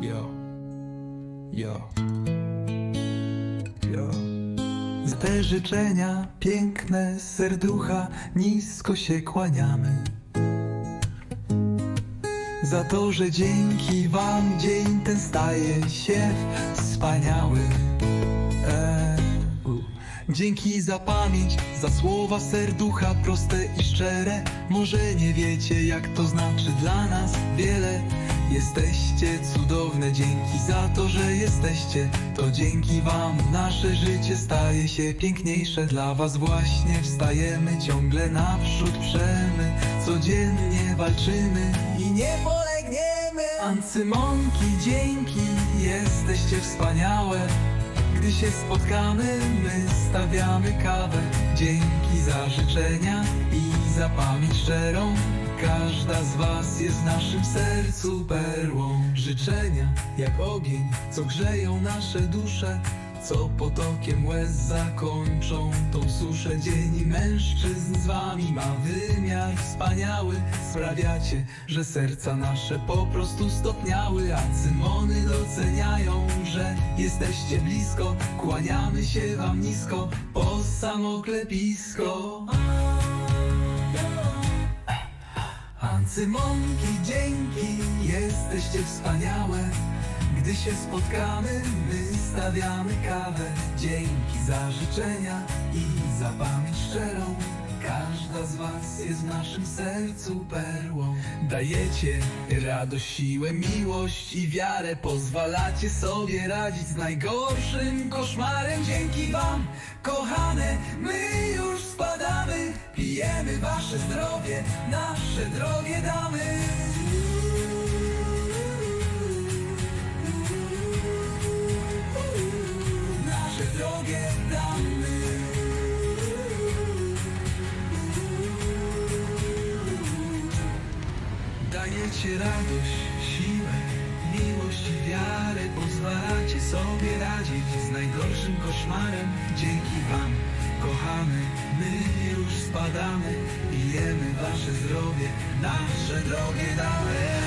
Yo. Yo. Yo. Za te życzenia piękne serducha nisko się kłaniamy. Za to, że dzięki wam dzień ten staje się wspaniały. E. Dzięki za pamięć, za słowa serducha proste i szczere. Może nie wiecie, jak to znaczy dla nas wiele. Jesteście cudowne, dzięki za to, że jesteście. To dzięki wam nasze życie staje się piękniejsze. Dla was właśnie wstajemy, ciągle naprzód przemy. Codziennie walczymy i nie polegniemy. Ancymonki, dzięki, jesteście wspaniałe. Gdy się spotkamy, my stawiamy kawę. Dzięki za życzenia i za pamięć szczerą. Każda z was jest w naszym sercu perłą. Życzenia jak ogień, co grzeją nasze dusze. Co potokiem łez zakończą tą suszę Dzień mężczyzn z wami ma wymiar wspaniały Sprawiacie, że serca nasze po prostu stopniały A cymony doceniają, że jesteście blisko Kłaniamy się wam nisko po samoklepisko Ancymonki, dzięki, jesteście wspaniałe. Gdy się spotkamy, my stawiamy kawę. Dzięki za życzenia i za pamięć szczerą. Każda z was jest w naszym sercu perłą. Dajecie radość, siłę, miłość i wiarę. Pozwalacie sobie radzić z najgorszym koszmarem. Dzięki wam, kochane, my już spadamy Pijemy wasze zdrowie, nasze drogie damy. Nasze drogie damy. Dajecie radość, siłę, miłość i wiarę Pozwalacie sobie radzić z najgorszym koszmarem. Dzięki Pijemy wasze zdrowie, nasze drogie damy